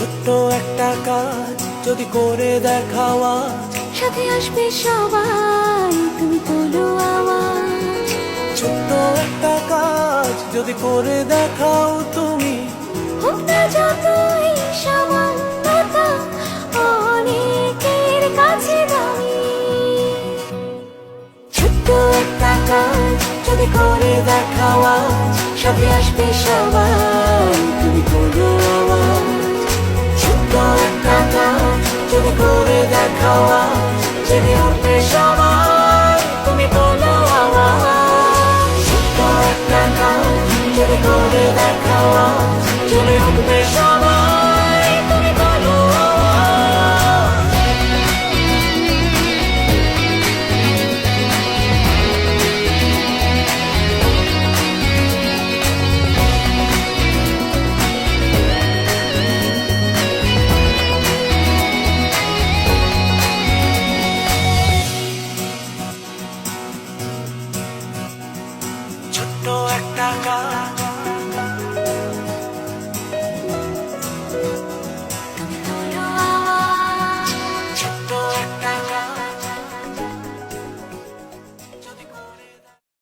একটা কাজ যদি করে দেখাওয়া সাথে আসবে সবাই তুমি তোলো আওয়াজ ছোট্ট একটা কাজ যদি করে দেখাও তুমি। হোক না যতই সামান্যতা অনেকের কাছে দামি। ছোট্ট একটা কাজ যদি করে দেখাওয়া সাথে আসবে সবাই। যদি করে দেখাওয়া জেনে উঠবে সবাই। তুমি বলো আমার ছোট্ট একটা গান জেনে করে দেখাওয়া ছোট্ট একটা কাজ